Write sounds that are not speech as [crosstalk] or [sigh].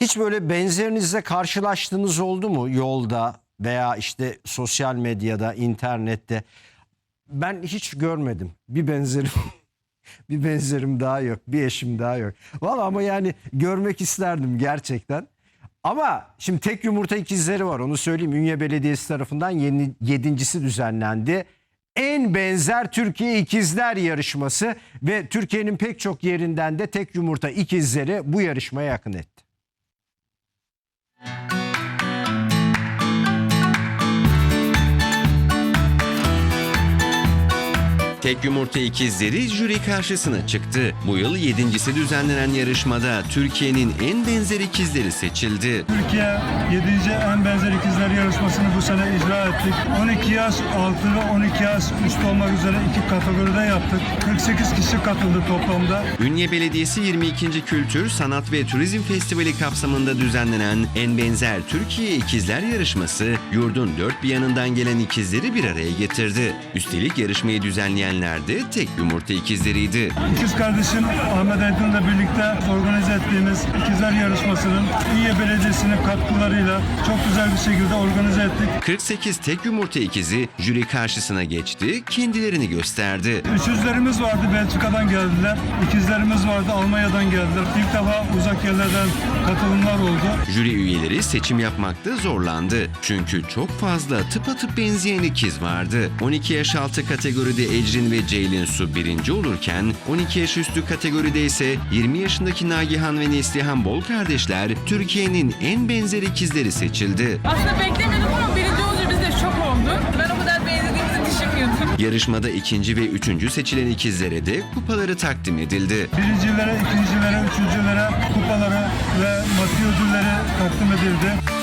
Hiç böyle benzerinizle karşılaştığınız oldu mu yolda veya işte sosyal medyada, internette? Ben hiç görmedim. Bir benzerim [laughs] bir benzerim daha yok. Bir eşim daha yok. Valla ama yani görmek isterdim gerçekten. Ama şimdi tek yumurta ikizleri var onu söyleyeyim. Ünye Belediyesi tarafından yeni, yedincisi düzenlendi. En benzer Türkiye ikizler yarışması ve Türkiye'nin pek çok yerinden de tek yumurta ikizleri bu yarışmaya yakın etti. Tek yumurta ikizleri jüri karşısına çıktı. Bu yıl yedincisi düzenlenen yarışmada Türkiye'nin en benzer ikizleri seçildi. Türkiye 7. en benzer ikizler yarışmasını bu sene icra ettik. 12 yaş altı ve 12 yaş üstü olmak üzere iki kategoride yaptık. 48 kişi katıldı toplamda. Ünye Belediyesi 22. Kültür, Sanat ve Turizm Festivali kapsamında düzenlenen En Benzer Türkiye İkizler Yarışması, yurdun dört bir yanından gelen ikizleri bir araya getirdi. Üstelik yarışmayı düzenleyenler de tek yumurta ikizleriydi. İkiz kardeşim Ahmet Aydın'la birlikte organize ettiğimiz ikizler yarışmasının İyi Belediyesi'nin katkılarıyla çok güzel bir şekilde organize ettik. 48 tek yumurta ikizi jüri karşısına geçti, kendilerini gösterdi. Üçüzlerimiz vardı Belçika'dan geldiler. İkizlerimiz vardı Almanya'dan geldiler. İlk defa uzak yerlerden katılımlar oldu. Jüri üyeleri seçim yapmakta zorlandı. Çünkü çok fazla tıpatıp benzeyen ikiz vardı. 12 yaş altı kategoride Ecrin ve Ceylin Su birinci olurken 12 yaş üstü kategoride ise 20 yaşındaki Nagihan ve Neslihan Bol kardeşler Türkiye'nin en benzer ikizleri seçildi. Aslında beklemiyordum ama birinci olunca biz de şok olduk. Ben o kadar benzediğimizi düşünmüyordum. Yarışmada ikinci ve üçüncü seçilen ikizlere de kupaları takdim edildi. Birincilere, ikincilere, üçüncülere kupaları ve maddi ödülleri takdim edildi.